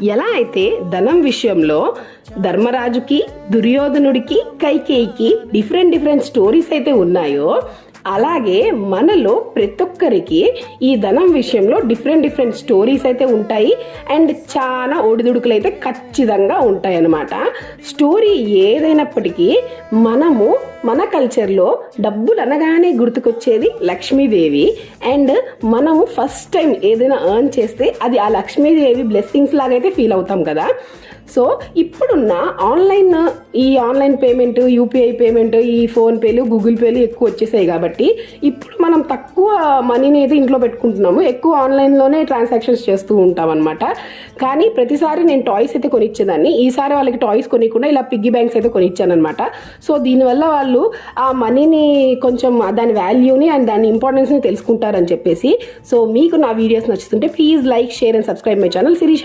ఎలా అయితే ధనం విషయంలో ధర్మరాజుకి దుర్యోధనుడికి కైకేయికి డిఫరెంట్ డిఫరెంట్ స్టోరీస్ అయితే ఉన్నాయో అలాగే మనలో ప్రతి ఒక్కరికి ఈ ధనం విషయంలో డిఫరెంట్ డిఫరెంట్ స్టోరీస్ అయితే ఉంటాయి. అండ్ చాలా ఒడిదుడుకులు అయితే ఖచ్చితంగా ఉంటాయి అన్నమాట స్టోరీ ఏదైనప్పటికీ మనము మన కల్చర్లో డబ్బులు అనగానే గుర్తుకొచ్చేది లక్ష్మీదేవి. అండ్ మనము ఫస్ట్ టైం ఏదైనా ఎర్న్ చేస్తే అది ఆ లక్ష్మీదేవి బ్లెస్సింగ్స్ లాగైతే ఫీల్ అవుతాం కదా. సో ఇప్పుడున్న ఆన్లైన్ ఈ ఆన్లైన్ పేమెంట్ యూపీఐ పేమెంట్ ఈ ఫోన్పేలు గూగుల్ పేలు ఎక్కువ వచ్చేసాయి కాబట్టి ఇప్పుడు మనం తక్కువ మనీని అయితే ఇంట్లో పెట్టుకుంటున్నాము. ఎక్కువ ఆన్లైన్లోనే ట్రాన్సాక్షన్స్ చేస్తూ ఉంటాం అనమాట కానీ ప్రతిసారి నేను టాయ్స్ అయితే కొనిచ్చేదాన్ని. ఈసారి వాళ్ళకి టాయ్స్ కొనికుండా ఇలా పిగ్గీ బ్యాంక్స్ అయితే కొనిచ్చాను అనమాట సో దీనివల్ల వాళ్ళు ఆ మనీని కొంచెం దాని వాల్యూని అండ్ దాని ఇంపార్టెన్స్ని తెలుసుకుంటారని చెప్పేసి. సో మీకు నా videos నచ్చుతుంటే please like share and subscribe my channel Sirisha